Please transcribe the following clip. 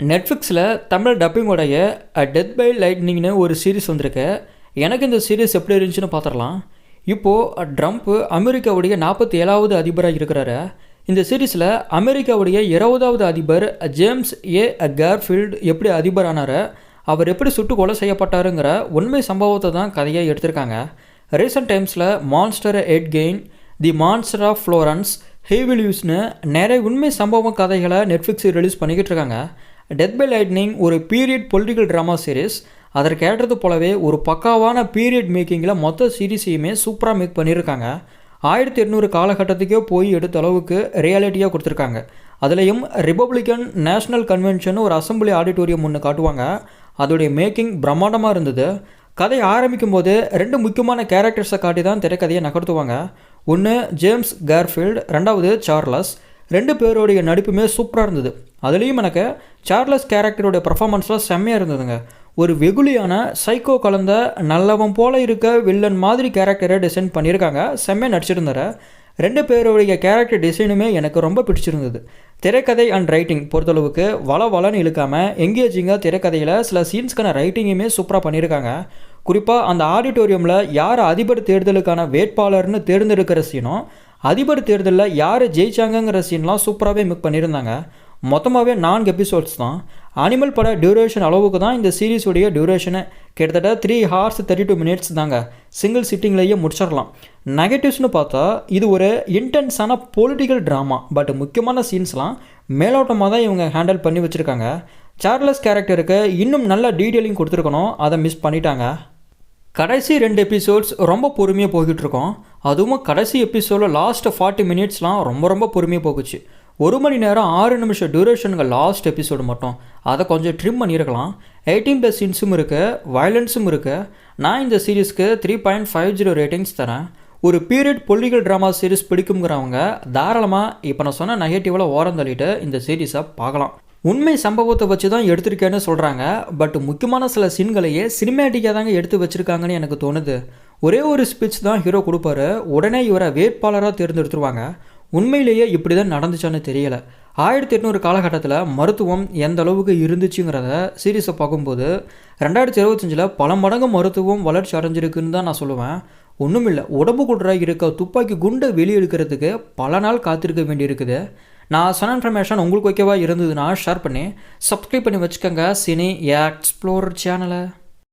நெட்ஃப்ளிக்ஸில் தமிழ் டப்பிங்கோடைய death by லைட்னிங்னு ஒரு சீரிஸ் வந்திருக்கு. எனக்கு இந்த சீரிஸ் எப்படி இருந்துச்சுன்னு பார்த்துடலாம் இப்போது ட்ரம்ப்பு அமெரிக்காவுடைய நாற்பத்தி ஏழாவது அதிபராக இருக்கிறாரு. இந்த சீரீஸில் அமெரிக்காவுடைய இருபதாவது அதிபர் ஜேம்ஸ் ஏ கேர்ஃபீல்டு எப்படி அதிபர் ஆனார் அவர் எப்படி சுட்டு கொலை செய்யப்பட்டாருங்கிற உண்மை சம்பவத்தை தான் கதையாக எடுத்திருக்காங்க. ரீசெண்ட் டைம்ஸில் monster Ed Gein the monster of Florence ஹேவிலியூஸ்னு நிறைய உண்மை சம்பவம் கதைகளை நெட்ஃப்ளிக்ஸ் ரிலீஸ் பண்ணிக்கிட்டு இருக்காங்க. டெத் பை லைட்னிங் ஒரு பீரியட் பொலிட்டிக்கல் ட்ராமா சீரிஸ் அதற்கு ஏற்றது போலவே ஒரு பக்காவான பீரியட் மேக்கிங்கில் மொத்த சீரீஸையுமே சூப்பராக மேக் பண்ணியிருக்காங்க. ஆயிரத்தி எட்நூறு காலகட்டத்துக்கே போய் எடுத்த அளவுக்கு ரியாலிட்டியாக கொடுத்துருக்காங்க. அதுலேயும் ரிப்பப்ளிக்கன் நேஷனல் கன்வென்ஷன் ஒரு அசம்பிளி ஆடிட்டோரியம் ஒன்று காட்டுவாங்க. அதோடைய மேக்கிங் பிரம்மாண்டமாக இருந்தது. கதை ஆரம்பிக்கும் போது ரெண்டு முக்கியமான கேரக்டர்ஸை காட்டி தான் திரைக்கதையை நகர்த்துவாங்க. ஒன்று ஜேம்ஸ் கேர்ஃபீல்டு ரெண்டாவது சார்லஸ் ரெண்டு பேருடைய நடிப்புமே சூப்பராக இருந்தது. அதுலேயும் எனக்கு சார்லஸ் கேரக்டருடைய பர்ஃபாமன்ஸ்லாம் செம்மையாக இருந்ததுங்க. ஒரு வெகுளியான சைக்கோ கலந்த நல்லவன் போல இருக்க வில்லன் மாதிரி கேரக்டரை டிசைன் பண்ணியிருக்காங்க. செம்மையாக நடிச்சிருந்தாரு. ரெண்டு பேருடைய கேரக்டர் டிசைனுமே எனக்கு ரொம்ப பிடிச்சிருந்தது. திரைக்கதை அண்ட் ரைட்டிங் பொறுத்தளவுக்கு வள வளன்னு இழுக்காமல் எங்கேஜிங்காக திரைக்கதையில் சில சீன்ஸ்க்கான ரைட்டிங்குமே சூப்பராக பண்ணியிருக்காங்க. குறிப்பாக அந்த ஆடிட்டோரியமில் யார் அதிபர் தேர்தலுக்கான வேட்பாளர்னு தேர்ந்தெடுக்கிற சீனும் அதிபர் தேர்தலில் யார் ஜெயிச்சாங்கங்கிற சீன்லாம் சூப்பராகவே மிக் பண்ணியிருந்தாங்க. மொத்தமாகவே நான்கு எபிசோட்ஸ் தான். அனிமல் பட டியூரேஷன் அளவுக்கு தான் இந்த சீரீஸுடைய டியூரேஷனு கிட்டத்தட்ட three hours thirty two minutes தாங்க சிங்கிள் சிட்டிங்லேயே முடிச்சிடலாம். நெகட்டிவ்ஸ்னு பார்த்தா இது ஒரு இன்டென்ஸான பொலிட்டிக்கல் ட்ராமா பட் முக்கியமான சீன்ஸ்லாம் மேலோட்டமாக தான் இவங்க ஹேண்டில் பண்ணி வச்சுருக்காங்க. சார்லஸ் கேரக்டருக்கு இன்னும் நல்ல டீட்டெயிலிங் கொடுத்துருக்கணும். அதை மிஸ் பண்ணிட்டாங்க. கடைசி ரெண்டு எபிசோட்ஸ் ரொம்ப பொறுமையாக போய்கிட்டு இருக்கோம். அதுவும் கடைசி எபிசோடில் லாஸ்ட் ஃபார்ட்டி மினிட்ஸ்லாம் ரொம்ப ரொம்ப பொறுமையாக போகுச்சு. ஒரு மணி நேரம் ஆறு நிமிஷம் டியூரேஷனுங்க லாஸ்ட் எபிசோடு மட்டும். அதை கொஞ்சம் ட்ரிம் பண்ணியிருக்கலாம். எயிட்டீன் ப்ளஸ் சீன்ஸும் இருக்குது வயலன்ஸும் இருக்குது நான் இந்த சீரீஸ்க்கு three point five zero ratings தரேன். ஒரு பீரியட் பொலிட்டிக்கல் ட்ராமா சீரிஸ் பிடிக்குங்கிறவங்க தாராளமாக இப்போ நான் சொன்ன நெகட்டிவில் ஓரம் தள்ளிட்டு இந்த சீரீஸை பார்க்கலாம். உண்மை சம்பவத்தை வச்சு தான் எடுத்திருக்கேன்னு சொல்கிறாங்க பட் முக்கியமான சில சீன்களையே சினிமேட்டிக்காக தாங்க எடுத்து வச்சுருக்காங்கன்னு எனக்கு தோணுது. ஒரே ஒரு ஸ்பீச் தான் ஹீரோ கொடுப்பாரு. உடனே இவரை வேட்பாளராக தேர்ந்தெடுத்துருவாங்க. உண்மையிலேயே இப்படி தான் நடந்துச்சான்னு தெரியலை. ஆயிரத்தி எட்நூறு காலகட்டத்தில் மருத்துவம் எந்த அளவுக்கு இருந்துச்சுங்கிறத சீரியஸை பார்க்கும்போது ரெண்டாயிரத்தி இருபத்தஞ்சில் பல மடங்கு மருத்துவம் வளர்ச்சி அடைஞ்சிருக்குன்னு தான் நான் சொல்லுவேன். ஒன்றும் இல்லை உடம்புக்குள்ள இருக்க துப்பாக்கி குண்டை வெளியே எடுக்கிறதுக்கு பல நாள் காத்திருக்க வேண்டியிருக்குது. நான் சொன்ன இன்ஃபர்மேஷன் உங்களுக்கு ஓகேவா இருந்ததுன்னா ஷேர் பண்ணி சப்ஸ்கிரைப் பண்ணி வச்சுக்கோங்க. சினி எக்ஸ்ப்ளோர் சேனலை.